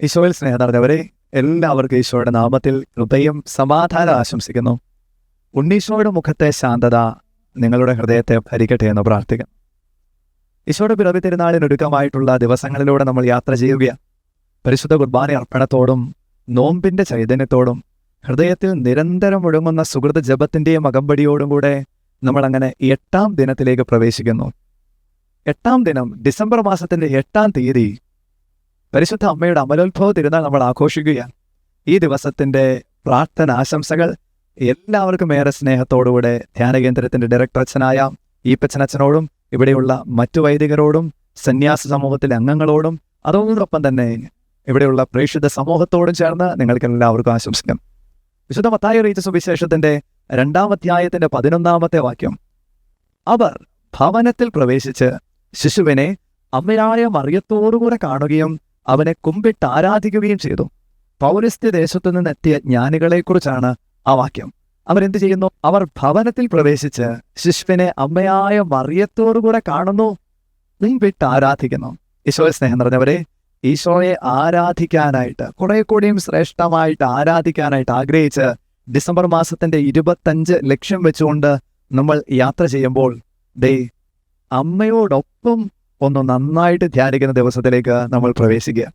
ഈശോയിൽ സ്നേഹം നിറഞ്ഞവരെ എല്ലാവർക്കും ഈശോയുടെ നാമത്തിൽ ഹൃദയം സമാധാനം ആശംസിക്കുന്നു. ഉണ്ണീശോയുടെ മുഖത്തെ ശാന്തത നിങ്ങളുടെ ഹൃദയത്തെ ഭരിക്കട്ടെ എന്ന് പ്രാർത്ഥിക്കുന്നു. ഈശോയുടെ പിറവി തിരുനാളിനൊരുക്കമായിട്ടുള്ള ദിവസങ്ങളിലൂടെ നമ്മൾ യാത്ര ചെയ്യുകയാണ്. പരിശുദ്ധ കുർബാന അർപ്പണത്തോടും നോമ്പിന്റെ ചൈതന്യത്തോടും ഹൃദയത്തിൽ നിരന്തരം ഒഴുങ്ങുന്ന സുഹൃത ജപത്തിന്റെയും അകമ്പടിയോടും കൂടെ നമ്മൾ അങ്ങനെ എട്ടാം ദിനത്തിലേക്ക് പ്രവേശിക്കുന്നു. എട്ടാം ദിനം ഡിസംബർ മാസത്തിന്റെ എട്ടാം തീയതി പരിശുദ്ധ അമ്മയുടെ അമലോത്ഭവ തിരുനാൾ നമ്മൾ ആഘോഷിക്കുകയാണ്. ഈ ദിവസത്തിന്റെ പ്രാർത്ഥന ആശംസകൾ എല്ലാവർക്കും ഏറെ സ്നേഹത്തോടുകൂടെ ധ്യാനകേന്ദ്രത്തിന്റെ ഡയറക്ടർ അച്ഛനായ ഈപ്പച്ചനച്ഛനോടും ഇവിടെയുള്ള മറ്റു വൈദികരോടും സന്യാസ സമൂഹത്തിലെ അംഗങ്ങളോടും അതോടൊപ്പം തന്നെ ഇവിടെയുള്ള പ്രേക്ഷിത സമൂഹത്തോടും ചേർന്ന് നിങ്ങൾക്ക് എല്ലാവർക്കും ആശംസിക്കാം. വിശുദ്ധ മത്തായ റീച്ച സുവിശേഷത്തിന്റെ രണ്ടാം അധ്യായത്തിന്റെ പതിനൊന്നാമത്തെ വാക്യം. അവർ ഭവനത്തിൽ പ്രവേശിച്ച് ശിശുവിനെ അമ്മയായ മറിയത്തോടുകൂടെ കാണുകയും അവനെ കുമ്പിട്ട് ആരാധിക്കുകയും ചെയ്തു. പൗരസ്ത്യ ദേശത്തു നിന്നെത്തിയ ജ്ഞാനികളെക്കുറിച്ചാണ് ആ വാക്യം. അവരെന്ത് ചെയ്യുന്നു? അവർ ഭവനത്തിൽ പ്രവേശിച്ച് ശിശുവിനെ അമ്മയായ മറിയത്തോടുകൂടെ കാണുന്നു. കുമ്പിട്ട് ആരാധിക്കുന്നു. ഈശോയെ സ്നേഹം നിറഞ്ഞവരെ ഈശോയെ ആരാധിക്കാനായിട്ട് കുറെ കൂടിയും ശ്രേഷ്ഠമായിട്ട് ആരാധിക്കാനായിട്ട് ആഗ്രഹിച്ച് ഡിസംബർ മാസത്തിന്റെ ഇരുപത്തഞ്ച് ലക്ഷ്യം വെച്ചുകൊണ്ട് നമ്മൾ യാത്ര ചെയ്യുമ്പോൾ ദേ അമ്മയോടൊപ്പം ഒന്ന് നന്നായിട്ട് ധ്യാനിക്കുന്ന ദിവസത്തിലേക്ക് നമ്മൾ പ്രവേശിക്കുക.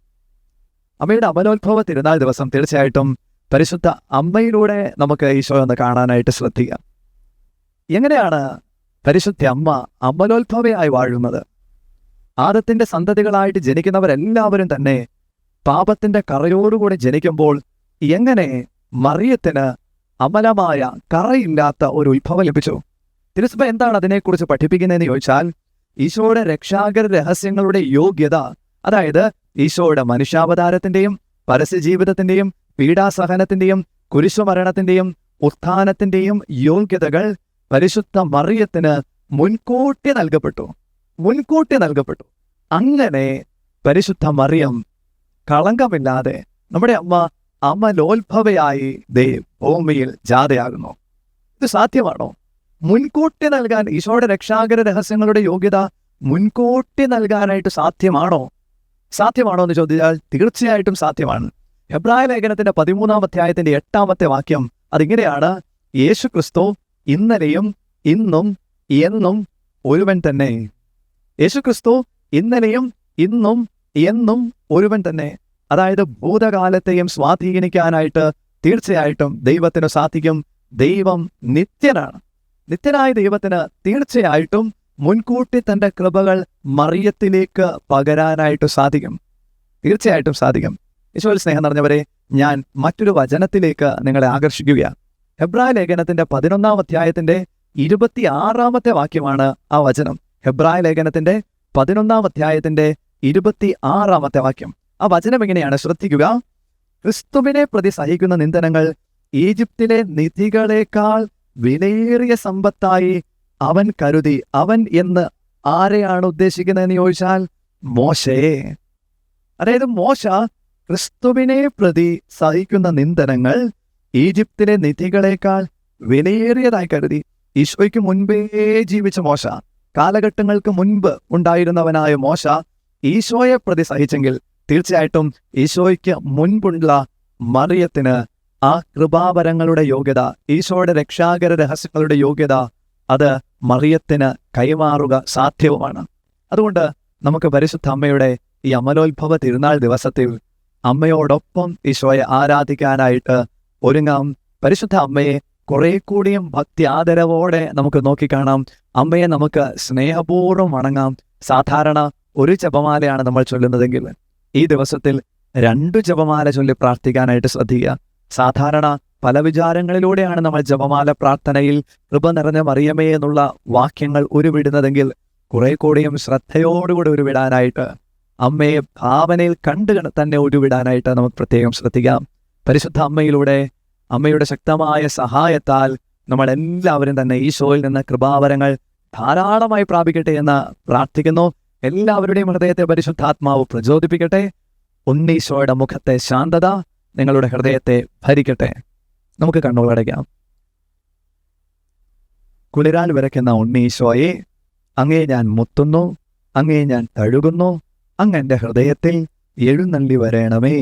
അമ്മയുടെ അമലോത്ഭവ തിരുനാൾ ദിവസം തീർച്ചയായിട്ടും പരിശുദ്ധ അമ്മയിലൂടെ നമുക്ക് ഈശോ ഒന്ന് കാണാനായിട്ട് ശ്രദ്ധിക്കാം. എങ്ങനെയാണ് പരിശുദ്ധ അമ്മ അമലോത്ഭവയായി വാഴുന്നത്? ആദത്തിന്റെ സന്തതികളായിട്ട് ജനിക്കുന്നവരെല്ലാവരും തന്നെ പാപത്തിന്റെ കറയോടുകൂടി ജനിക്കുമ്പോൾ എങ്ങനെ മറിയത്തിന് അമലമായ കറയില്ലാത്ത ഒരു ഉത്ഭവം ലഭിച്ചു? തിരുസഭ എന്താണ് അതിനെക്കുറിച്ച് പഠിപ്പിക്കുന്നതെന്ന് ചോദിച്ചാൽ ഈശോയുടെ രക്ഷാകര രഹസ്യങ്ങളുടെ യോഗ്യത. അതായത് ഈശോയുടെ മനുഷ്യാവതാരത്തിന്റെയും പരസ്യ ജീവിതത്തിന്റെയും പീഡാസഹനത്തിന്റെയും കുരിശുമരണത്തിന്റെയും ഉത്ഥാനത്തിന്റെയും യോഗ്യതകൾ പരിശുദ്ധ മറിയത്തിന് മുൻകൂട്ടി നൽകപ്പെട്ടു. മുൻകൂട്ടി നൽകപ്പെട്ടു. അങ്ങനെ പരിശുദ്ധ മറിയം കളങ്കമില്ലാതെ നമ്മുടെ അമ്മ അമലോത്ഭവയായി ദേ ഭൂമിയിൽ ജാതയാകുന്നു ഇത് സാധ്യമാണോ? മുൻകൂട്ടി നൽകാൻ ഈശോയുടെ രക്ഷാകര രഹസ്യങ്ങളുടെ യോഗ്യത മുൻകൂട്ടി നൽകാനായിട്ട് സാധ്യമാണോ? സാധ്യമാണോ എന്ന് ചോദിച്ചാൽ തീർച്ചയായിട്ടും സാധ്യമാണ്. എബ്രായ ലേഖനത്തിന്റെ പതിമൂന്നാം അധ്യായത്തിന്റെ എട്ടാമത്തെ വാക്യം അതിങ്ങനെയാണ് യേശു ക്രിസ്തു ഇന്നലെയും ഇന്നും എന്നും ഒരുവൻ തന്നെ. യേശു ക്രിസ്തു ഇന്നലെയും ഇന്നും എന്നും ഒരുവൻ തന്നെ. അതായത് ഭൂതകാലത്തെയും സ്വാധീനിക്കാനായിട്ട് തീർച്ചയായിട്ടും ദൈവത്തിന് സാധിക്കും. ദൈവം നിത്യനാണ്. നിത്യനായ ദൈവത്തിന് തീർച്ചയായിട്ടും മുൻകൂട്ടി തന്റെ കൃപകൾ മറിയത്തിലേക്ക് പകരാനായിട്ട് സാധിക്കും. തീർച്ചയായിട്ടും സാധിക്കും. ഈശോയിൽ സ്നേഹം നിറഞ്ഞവരെ ഞാൻ മറ്റൊരു വചനത്തിലേക്ക് നിങ്ങളെ ആകർഷിക്കുകയാണ്. ഹെബ്രായ ലേഖനത്തിന്റെ പതിനൊന്നാം അധ്യായത്തിന്റെ ഇരുപത്തിയാറാമത്തെ വാക്യമാണ് ആ വചനം. ഹെബ്രായ ലേഖനത്തിന്റെ പതിനൊന്നാം അധ്യായത്തിന്റെ ഇരുപത്തി ആറാമത്തെ വാക്യം. ആ വചനം എങ്ങനെയാണ്? ശ്രദ്ധിക്കുക. ക്രിസ്തുവിനെ പ്രതി സഹിക്കുന്ന നിന്ദനങ്ങൾ ഈജിപ്തിലെ നിധികളെക്കാൾ വിലയേറിയ സമ്പത്തായി അവൻ കരുതി അവൻ എന്ന് ആരെയാണ് ഉദ്ദേശിക്കുന്നതെന്ന് ചോദിച്ചാൽ മോശയെ അതായത് മോശ ക്രിസ്തുവിനെ പ്രതി സഹിക്കുന്ന നിന്ദനങ്ങൾ ഈജിപ്തിലെ നിധികളെക്കാൾ വിലയേറിയതായി കരുതി. ഈശോയ്ക്ക് മുൻപേ ജീവിച്ച മോശ കാലഘട്ടങ്ങൾക്ക് മുൻപ് ഉണ്ടായിരുന്നവനായ മോശ ഈശോയെ പ്രതി സഹിച്ചെങ്കിൽ തീർച്ചയായിട്ടും ഈശോയ്ക്ക് മുൻപുള്ള മറിയത്തിന് ആ കൃപാവരങ്ങളുടെ യോഗ്യത ഈശോയുടെ രക്ഷാകര രഹസ്യങ്ങളുടെ യോഗ്യത അത് മറിയത്തിന് കൈമാറുക സാധ്യവുമാണ്. അതുകൊണ്ട് നമുക്ക് പരിശുദ്ധ അമ്മയുടെ ഈ അമലോത്ഭവ തിരുനാൾ ദിവസത്തിൽ അമ്മയോടൊപ്പം ഈശോയെ ആരാധിക്കാനായിട്ട് ഒരുങ്ങാം. പരിശുദ്ധ അമ്മയെ കുറെ കൂടിയും ഭക്തി ആദരവോടെ നമുക്ക് നോക്കിക്കാണാം അമ്മയെ നമുക്ക് സ്നേഹപൂർവം വണങ്ങാം. സാധാരണ ഒരു ജപമാലയാണ് നമ്മൾ ചൊല്ലുന്നതെങ്കിൽ ഈ ദിവസത്തിൽ രണ്ടു ജപമാല ചൊല്ലി പ്രാർത്ഥിക്കാനായിട്ട് ശ്രദ്ധിക്കുക. സാധാരണ പല വിചാരങ്ങളിലൂടെയാണ് നമ്മൾ ജപമാല പ്രാർത്ഥനയിൽ കൃപ നിറഞ്ഞ മറിയമേ എന്നുള്ള വാക്യങ്ങൾ ഉരുവിടുന്നതെങ്കിൽ കുറെ കൂടിയും ശ്രദ്ധയോടുകൂടി ഉരുവിടാനായിട്ട് അമ്മയെ ഭാവനയിൽ കണ്ടു തന്നെ ഉരുവിടാനായിട്ട് നമുക്ക് പ്രത്യേകം ശ്രദ്ധിക്കാം. പരിശുദ്ധ അമ്മയിലൂടെ അമ്മയുടെ ശക്തമായ സഹായത്താൽ നമ്മൾ എല്ലാവരും തന്നെ ഈശോയിൽ നിന്ന് കൃപാവരങ്ങൾ ധാരാളമായി പ്രാപിക്കട്ടെ എന്ന് പ്രാർത്ഥിക്കുന്നു. എല്ലാവരുടെയും ഹൃദയത്തെ പരിശുദ്ധാത്മാവ് പ്രചോദിപ്പിക്കട്ടെ. ഉണ്ണീശോയുടെ മുഖത്തെ ശാന്തത നിങ്ങളുടെ ഹൃദയത്തെ ഭരിക്കട്ടെ. നമുക്ക് കണ്ണുകളടയ്ക്കാം കുളിരാൽ വരയ്ക്കുന്ന ഉണ്ണീശോയെ അങ്ങേ ഞാൻ മുത്തുന്നു അങ്ങേ ഞാൻ തഴുകുന്നു അങ്ങ് എന്റെ ഹൃദയത്തിൽ എഴുന്നള്ളി വരണമേ.